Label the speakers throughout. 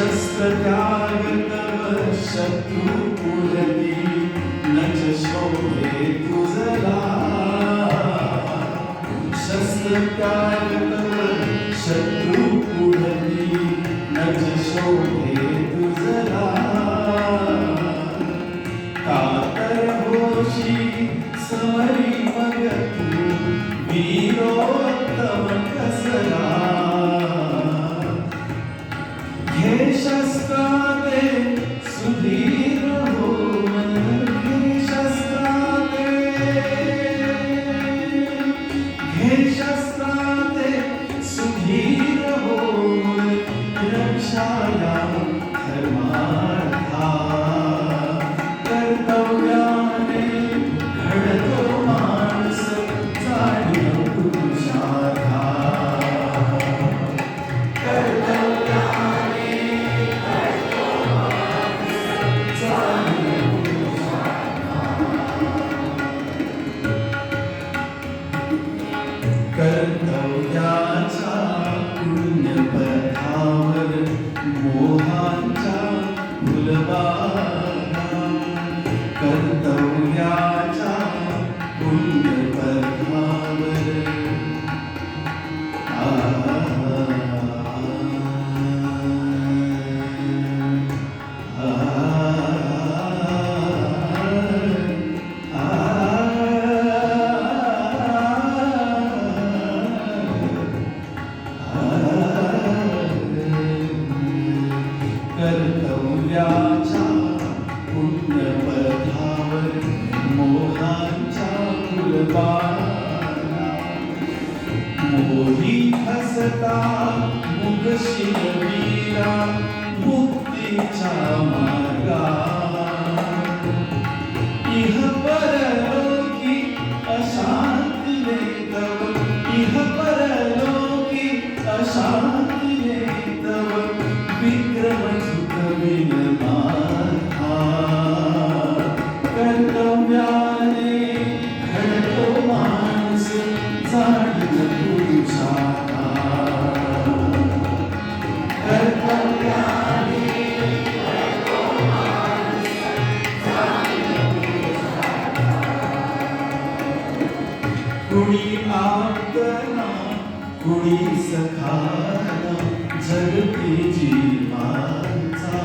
Speaker 1: त्याग तव शत्रू पुरती शोभे तुझला. शस्त्र त्याग तव शत्रू शोभे तुझला. कातर होशी समरी मग तू पथावर मोहांचा मोही हसता मुख शिवीरा मुक्तीच्या मार्गा आप्तना कुणी सखाना जगती जीवांचा.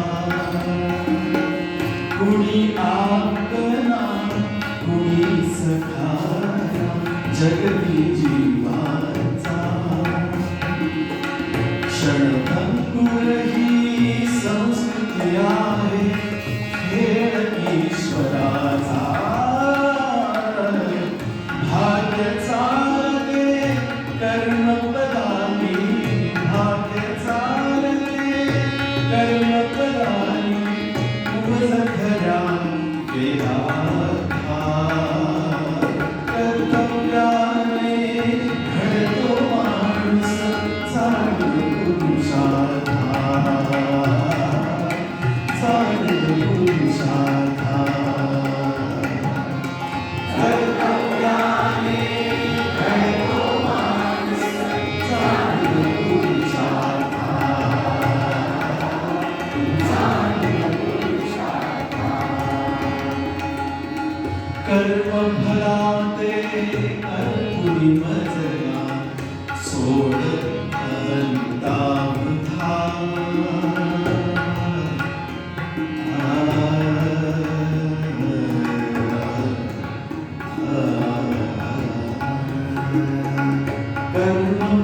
Speaker 1: कुणी आप्तना कुणी सखाना जगती जीवांचा. क्षणभंगुर कर्म फलाते अर्पुनी मजला सोड अहंता वृथा कर्म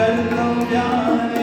Speaker 1: Welcome, Johnny.